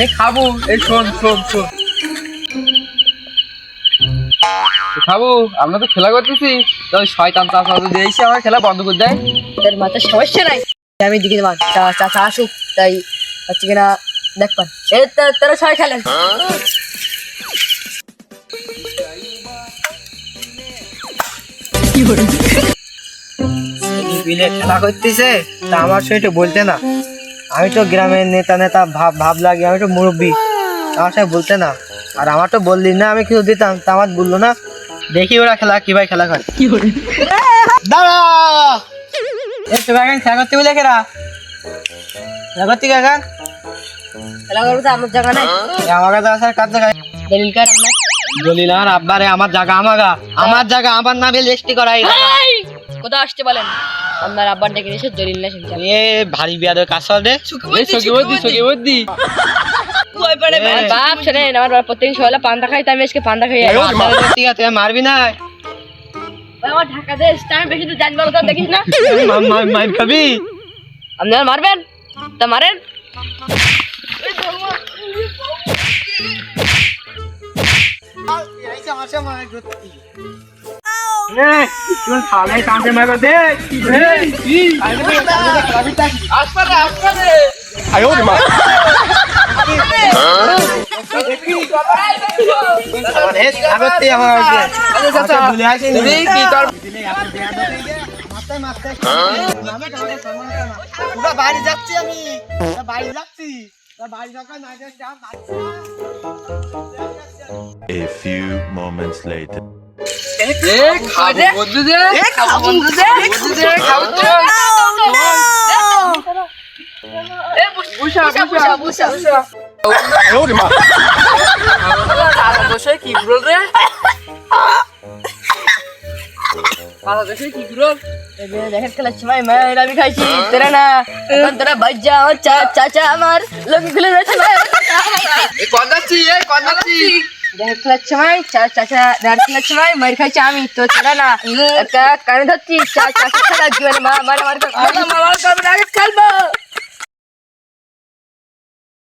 এই খাব এই শোন শোন শোন। খাব, আমরা তো খেলা করতেছি। তো শয়তান চাষা যদি এসে আমার খেলা বন্ধ করে দেয়। তোর মাথার সমস্যা নাই। আমি দিকে চা, চাচা আসুক, তাই হচ্ছে কিনা দেখবেন এ তোরা ছয় খেলেন। বিলে খেলা করতেছে তা আমার সঙ্গে বলতে না। আমি তো গ্রামের নেতা নেতা ভাব ভাব লাগি আমি তো মুরব্বী আমার সঙ্গে বলতে না। আর আমার তো বললি না আমি কিছু দিতাম তা আমার বলল না। দেখি ওরা খেলা কীভাবে খেলা করে। দাঁড়া! এ তোকে এখন খেলা করতে বলে কেরা খেলা করতে কাকা খেলা করব তো আমার জায়গা নাই। আমার কাছে আসার কার জায়গায়? দলিল কার আমরা। দলিল আব্বারে আমার জায়গা আমাগা। আমার জায়গা আমার নামে রেজিস্ট্রি করাই। কোথাও আসতে বলেন? আপনার আব্বার ডেকে এসে না শুনছেন এ ভারী বিয়াদের কাজ চল রে এই সখী বদ্দি সখী আমার বাপ শোনেন আমার বাপ প্রত্যেক সকালে পান্তা খাই তাই আমি আজকে পান্তা খাই ঠিক আছে মারবি না। আমার ঢাকা দেশ আমি বেশি দূর জানব দেখিস না। মার খাবি। আপনি মারবেন? তা মারেন। বাড়ি যাচ্ছি আমি। বাড়ি যাচ্ছি। বাড়ি না বাড়ি A few moments later. কি বল রে? দাদা দোষে কি বল দেখেন খেলার সময় মায়ের আমি খাইছি। তোরা না এখন তোরা বাজ্যা আমার চাচা আমার। লোক খুলে যাচ্ছে এ এ কোন যাচ্ছি দেখেন খেলার সময় চা- চাচা রাত খেলার সময় মার খাইছি আমি তো তোরা না একটা কানে ধরছি চা- চাচা খেলা জীবনে মা